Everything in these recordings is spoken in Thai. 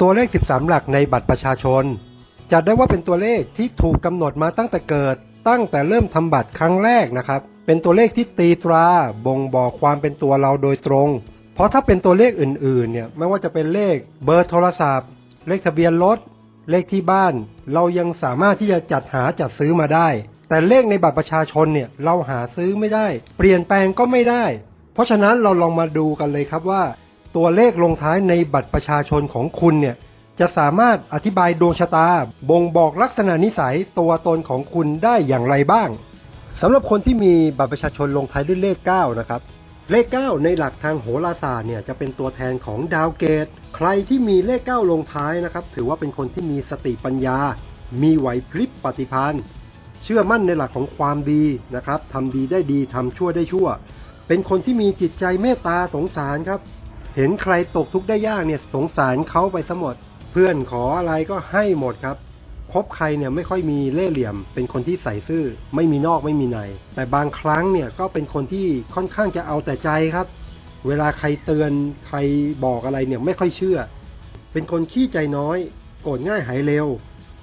ตัวเลข 13 หลักในบัตรประชาชน จัดได้ว่าเป็นตัวเลขที่ถูกกำหนดมาตั้งแต่เกิด ตั้งแต่เริ่มทำบัตรครั้งแรกนะครับ เป็นตัวเลขที่ตีตรา บ่งบอกความเป็นตัวเราโดยตรง เพราะถ้าเป็นตัวเลขอื่นๆ เนี่ยไม่ว่าจะเป็นเลขเบอร์โทรศัพท์ เลขทะเบียนรถ เลขที่บ้าน เรายังสามารถที่จะจัดหาจัดซื้อมาได้ แต่เลขในบัตรประชาชนเนี่ยเราหาซื้อไม่ได้ เปลี่ยนแปลงก็ไม่ได้ เพราะฉะนั้นเราลองมาดูกันเลยครับว่า ตัวเลขลงท้ายในบัตรประชาชนของคุณเนี่ยจะสามารถอธิบายดวงชะตา บ่งบอกลักษณะนิสัยตัวตนของคุณได้อย่างไรบ้างสำหรับคนที่มีบัตรประชาชนลงท้ายด้วยเลข 9 นะครับ เลข 9 ในหลักทางโหราศาสตร์เนี่ยจะเป็นตัวแทนของดาวเกต ใครที่มีเลข 9 ลงท้ายนะครับ ถือว่าเป็นคนที่มีสติปัญญา มีไหวพริบปฏิภาณเชื่อมั่นในหลักของความดีนะครับทำดีได้ดีทำชั่วได้ชั่ว เป็นคนที่มีจิตใจเมตตาสงสารครับ เห็นใครตกทุกข์ได้ยากเนี่ยสงสารเขาไปซะหมด เพื่อนขออะไรก็ให้หมดครับคบใครเนี่ยไม่ค่อยมีเล่ห์เหลี่ยม เป็นคนที่ใส่ซื่อ ไม่มีนอกไม่มีใน แต่บางครั้งเนี่ยก็เป็นคนที่ค่อนข้างจะเอาแต่ใจครับ เวลาใครเตือนใครบอกอะไรเนี่ยไม่ค่อยเชื่อ เป็นคนขี้ใจน้อย โกรธง่ายหายเร็ว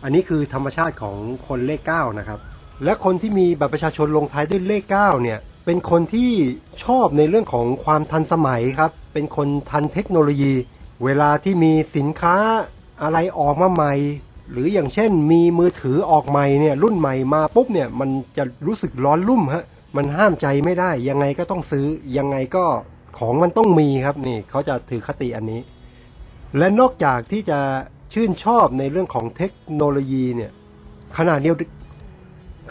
อันนี้คือธรรมชาติของคนเลข9นะครับ และคนที่มีบัตรประชาชนลงท้ายด้วยเลข9เนี่ย เป็นคนที่ชอบในเรื่องของความทันสมัยครับ เป็นคนทันเทคโนโลยี เวลาที่มีสินค้าอะไรออกมาใหม่ หรืออย่างเช่นมีมือถือออกใหม่เนี่ยรุ่นใหม่มาปุ๊บเนี่ยมันจะรู้สึกร้อนรุ่มฮะมันห้ามใจไม่ได้ ยังไงก็ต้องซื้อยังไงก็ของมันต้องมีครับนี่เขาจะถือคติอันนี้ และนอกจากที่จะชื่นชอบในเรื่องของเทคโนโลยีเนี่ยขณะเดียว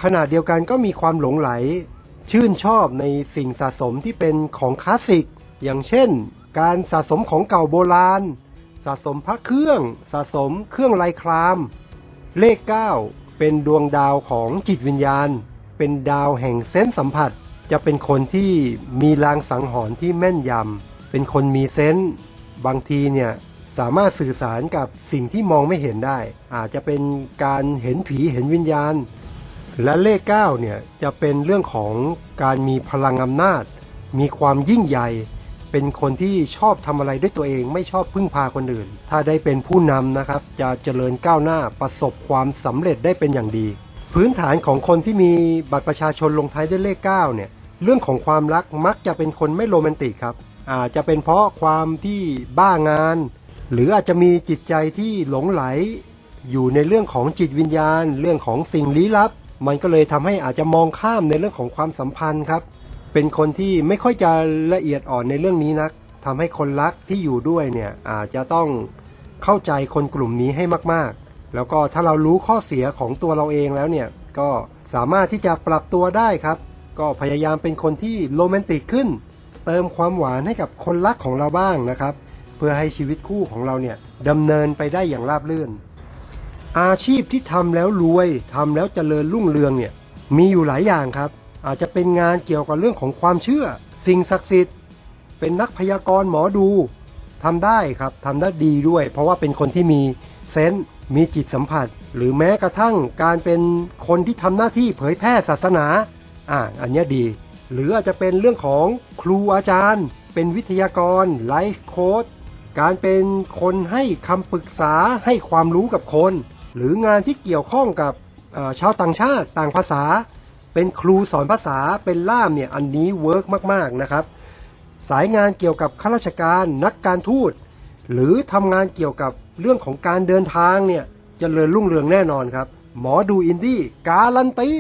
ขณะเดียวกันก็มีความหลงไหล ชื่นชอบในสิ่งสะสมที่เป็นของคลาสสิก อย่างเช่น การสะสมของเก่าโบราณ สะสมพระเครื่อง สะสมเครื่องลายคราม เลข 9 เป็นดวงดาวของจิตวิญญาณ เป็นดาวแห่งเซนส์สัมผัส จะเป็นคนที่มีลางสังหรณ์ที่แม่นยำ เป็นคนมีเซนส์บางทีเนี่ยสามารถสื่อสารกับสิ่งที่มองไม่เห็นได้ อาจจะเป็นการเห็นผีเห็นวิญญาณ และเลข9เนี่ยจะเป็นเรื่องของการมีพลังอำนาจ มีความยิ่งใหญ่ เป็นคนที่ชอบทำอะไรด้วยตัวเองไม่ชอบพึ่งพาคนอื่น ถ้าได้เป็นผู้นำนะครับ จะเจริญก้าวหน้าประสบความสำเร็จได้เป็นอย่างดี พื้นฐานของคนที่มีบัตรประชาชนลงท้ายด้วยเลข9เนี่ยเรื่องของความรักมักจะเป็นคนไม่โรแมนติกครับอาจจะเป็นเพราะความที่บ้างาน หรืออาจจะมีจิตใจที่หลงไหล อยู่ในเรื่องของจิตวิญญาณ เรื่องของสิ่งลี้ลับ มันก็เลยทำให้อาจจะมองข้ามในเรื่องของความสัมพันธ์ครับ เป็นคนที่ไม่ค่อยจะละเอียดอ่อนในเรื่องนี้นักทำให้คนรักที่อยู่ด้วยเนี่ยอาจจะต้องเข้าใจคนกลุ่มนี้ให้มากๆ แล้วก็ถ้าเรารู้ข้อเสียของตัวเราเองแล้วเนี่ยก็สามารถที่จะปรับตัวได้ครับ ก็พยายามเป็นคนที่โรแมนติกขึ้น เติมความหวานให้กับคนรักของเราบ้างนะครับ เพื่อให้ชีวิตคู่ของเราเนี่ยดำเนินไปได้อย่างราบรื่น อาชีพที่ทำแล้วรวยทำแล้วเจริญรุ่งเรืองเนี่ยมีอยู่หลายอย่างครับ อาจจะเป็นงานเกี่ยวกับเรื่องของความเชื่อ สิ่งศักดิ์สิทธิ์ เป็นนักพยากรณ์หมอดูทำได้ครับทำได้ดีด้วย เพราะว่าเป็นคนที่มีเซนส์มีจิตสัมผัส หรือแม้กระทั่งการเป็นคนที่ทำหน้าที่เผยแพร่ศาสนาอ่าอันนี้ดี หรืออาจจะเป็นเรื่องของครูอาจารย์ เป็นวิทยากรไลฟ์โค้ดการเป็นคนให้คำปรึกษาให้ความรู้กับคน หรืองานที่เกี่ยวข้องกับชาวต่างชาติต่างภาษา เป็นครูสอนภาษาเป็นล่ามเนี่ยอันนี้เวิร์กมากๆนะครับ สายงานเกี่ยวกับข้าราชการนักการทูต หรือทำงานเกี่ยวกับเรื่องของการเดินทางเนี่ยจเจริญรุ่งเรืองแน่นอนครับ หมอดูอินดี้การันตี